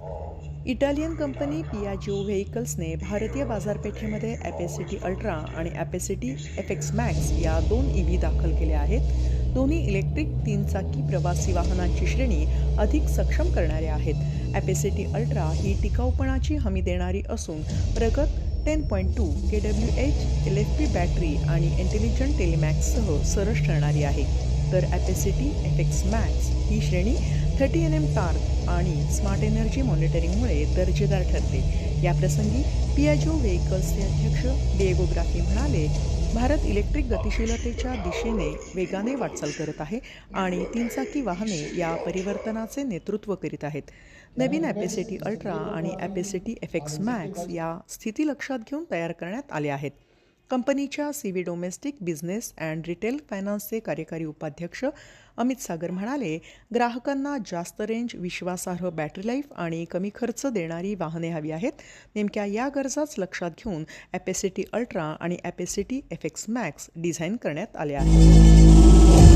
Italian company पियाजिओ व्हेइकल्सने भारतीय बाजारपेठेमध्ये ॲपेसिटी ultra आणि ॲपेसिटी एफ एक्स मॅक्स या दोन ई व्ही दाखल केल्या आहेत. दोन्ही इलेक्ट्रिक तीन चाकी प्रवासी वाहनांची श्रेणी अधिक सक्षम करणाऱ्या आहेत. ॲपेसिटी अल्ट्रा ही टिकाऊपणाची हमी देणारी असून प्रगत ten point two K W H L F P battery आणि इंटेलिजंट टेलिमॅक्ससह सरस ठरणारी आहे. तर Ape City F X max ही श्रेणी थर्टी एन एम टार्क आणि स्मार्ट एनर्जी मॉनिटरिंगमुळे दर्जेदार ठरते. याप्रसंगी पियाजो व्हेकल्सचे अध्यक्ष डिएगो ग्राफी म्हणाले भारत इलेक्ट्रिक गतिशीलतेच्या दिशेने वेगाने वाटचाल करत आहे आणि तीनचाकी वाहने या परिवर्तनाचे नेतृत्व करीत आहेत. नवीन ॲपेसिटी अल्ट्रा आणि ॲपेसिटी एफ एक्स मॅक्स या स्थिती लक्षात घेऊन तयार करण्यात आले आहेत. कंपनीच्या C V domestic business and retail फायनान्सचे कार्यकारी उपाध्यक्ष अमित सागर म्हणाले ग्राहकांना जास्त रेंज विश्वासार्ह बॅटरी लाईफ आणि कमी खर्च देणारी वाहने हवी आहेत. नेमक्या या गरजाच लक्षात घेऊन ॲपेसिटी अल्ट्रा आणि Ape City F X max design करण्यात आले आहे.